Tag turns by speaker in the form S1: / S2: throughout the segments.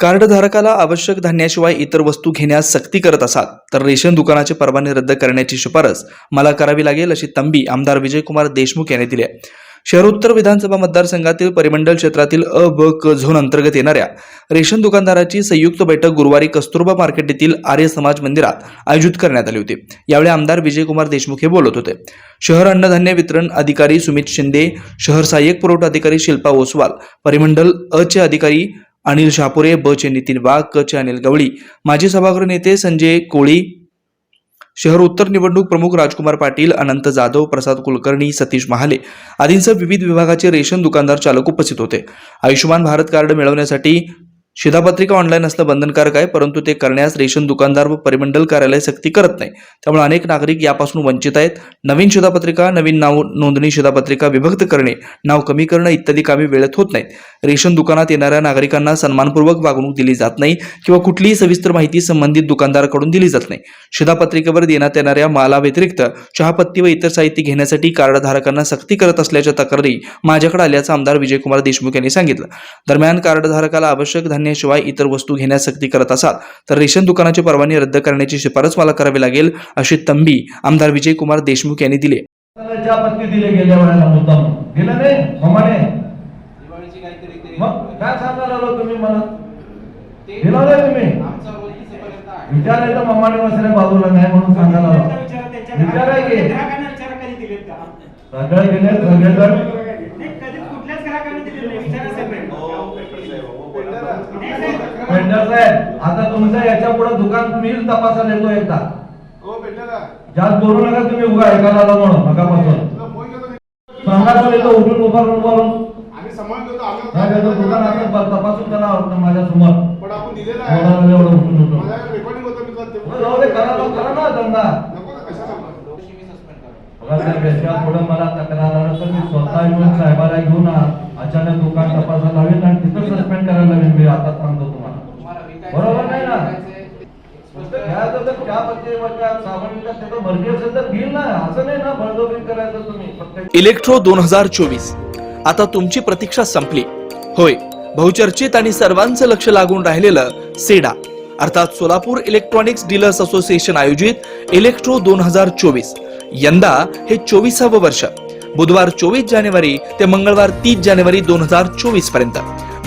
S1: कार्डधारकाला आवश्यक धान्याशिवाय इतर वस्तू घेण्यास सक्ती करत असाल तर रेशन दुकानाचे परवाने रद्द करण्याची शिफारस मला करावी लागेल अशी तंबी आमदार विजयकुमार देशमुख यांनी दिली आहे. शहरोत्तर विधानसभा मतदारसंघातील परिमंडल क्षेत्रातील अ ब क झोन अंतर्गत येणाऱ्या रेशन दुकानदाराची संयुक्त बैठक गुरुवारी कस्तुरबा मार्केट येथील आर्य समाज मंदिरात आयोजित करण्यात आली होती. यावेळी आमदार विजयकुमार देशमुख हे बोलत होते. शहर अन्नधान्य वितरण अधिकारी सुमित शिंदे शहर सहाय्यक पुरवठा अधिकारी शिल्पा ओसवाल परिमंडल अ चे अधिकारी अनिल शापुरे ब. चे नितीन वाघ क. चे अनिल गवळी. माजी सभागृह नेते संजय कोळी. शहर उत्तर निवडणूक प्रमुख राजकुमार पाटील अनंत जाधव प्रसाद कुलकर्णी सतीश महाले आदींसह विविध विभागाचे रेशन दुकानदार चालक उपस्थित होते. आयुष्यमान भारत कार्ड मिळवण्यासाठी शिधापत्रिका ऑनलाईन असणं बंधनकारक आहे परंतु ते करण्यास रेशन दुकानदार व परिमंडल कार्यालय सक्ती करत नाही. त्यामुळे अनेक नागरिक यापासून वंचित आहेत. नवीन शिधापत्रिका नवीन नाव नोंदणी शिधापत्रिका विभक्त करणे नाव कमी करणे इत्यादी कामे वेळेत होत नाहीत. रेशन दुकानात येणाऱ्या नागरिकांना सन्मानपूर्वक वागणूक दिली जात नाही किंवा कुठलीही सविस्तर माहिती संबंधित दुकानदाराकडून दिली जात नाही. शिधापत्रिकेवर देण्यात येणाऱ्या मालाव्यतिरिक्त चहापत्ती व इतर साहित्य घेण्यासाठी कार्डधारकांना सक्ती करत असल्याच्या तक्रारी माझ्याकडे आल्याचं आमदार विजयकुमार देशमुख यांनी सांगितलं. दरम्यान कार्डधारकाला आवश्यक धान्याशिवाय इतर वस्तू घेण्यास सक्ती करत असाल तर रेशन दुकानाची परवानगी रद्द करण्याची शिफारस मला करावी लागेल अशी तंबी आमदार विजयकुमार देशमुख यांनी दिली.
S2: दिले गेल्या वेळेला मुद्दाम. दिलं नाही? सोमाने?
S3: दिवाळीची काहीतरी ते
S2: मग काय सांगायला आलो तुम्ही मला?
S3: ते
S2: दिला नाही तुम्ही?
S3: आमचा रोल इथेपर्यंत आहे.
S2: विचारायचं मम्माने बसल्या बाजूला नाही म्हणून सांगायला आलो. विचारा की
S4: ग्राहकांना विचारा कधी दिलेत का?
S2: सगळे गेले सगळेजण
S4: नाही, साहेब.
S2: पेंटर साहेब आता तुमचं याच्यापुढे दुकान मीच तपासायला येतो एकदा.
S5: हो
S2: जास्त बोलू नका तुम्ही उगा ऐकायला आला म्हणून
S5: नाही.
S2: सांगायला येतो उठून बोलून. काय
S5: आम्ही
S2: त्याचं दुकान आता तपासून त्याला माझ्यासमोर.
S5: पण आपण दिलेलं आहे.
S2: बोलायला एवढं उठून उठून. दे, करा ना धंदा. पुढे मला तक्रार आलं तर मी स्वतः येऊन साहेबाला घेऊन अचानक दुकान तपासायला लावेन आणि तिथं करायला लावेन मी आता सांगतो तुम्हाला. बरोबर नाही ना?
S1: इलेक्ट्रो दोन हजार चोवीस. आता तुमची प्रतीक्षा संपली. होय बहुचर्चित आणि सर्वांचं लक्ष लागून राहिलेलं सेडा अर्थात सोलापूर इलेक्ट्रॉनिक्स डीलर्स असोसिएशन आयोजित इलेक्ट्रो दोन हजार चोवीस. यंदा हे चोवीसावं वर्ष. बुधवार चोवीस जानेवारी ते मंगळवार तीस जानेवारी दोन हजार चोवीसपर्यंत.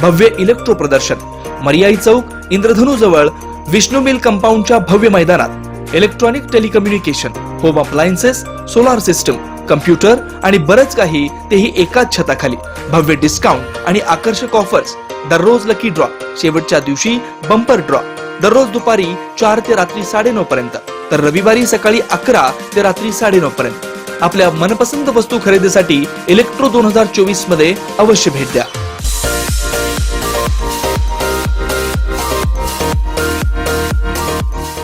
S1: भव्य इलेक्ट्रो प्रदर्शन. मर्याई चौक इंद्रधनु जवळ विष्णू मिल कंपाऊंडच्या भव्य मैदानात. Electronic telecommunication home appliances solar system computer आणि बरंच काही तेही एकाच छताखाली. भव्य डिस्काउंट आणि आकर्षक ऑफर्स दररोज लकी ड्रॉ शेवटच्या दिवशी बंपर ड्रॉ दररोज दुपारी चार ते रात्री साडेनऊ पर्यंत. तर रविवारी सकाळी अकरा ते रात्री साडेनऊ पर्यंत. आपल्या मनपसंत वस्तू खरेदीसाठी इलेक्ट्रो दोन हजार चोवीसमध्ये अवश्य भेट द्या.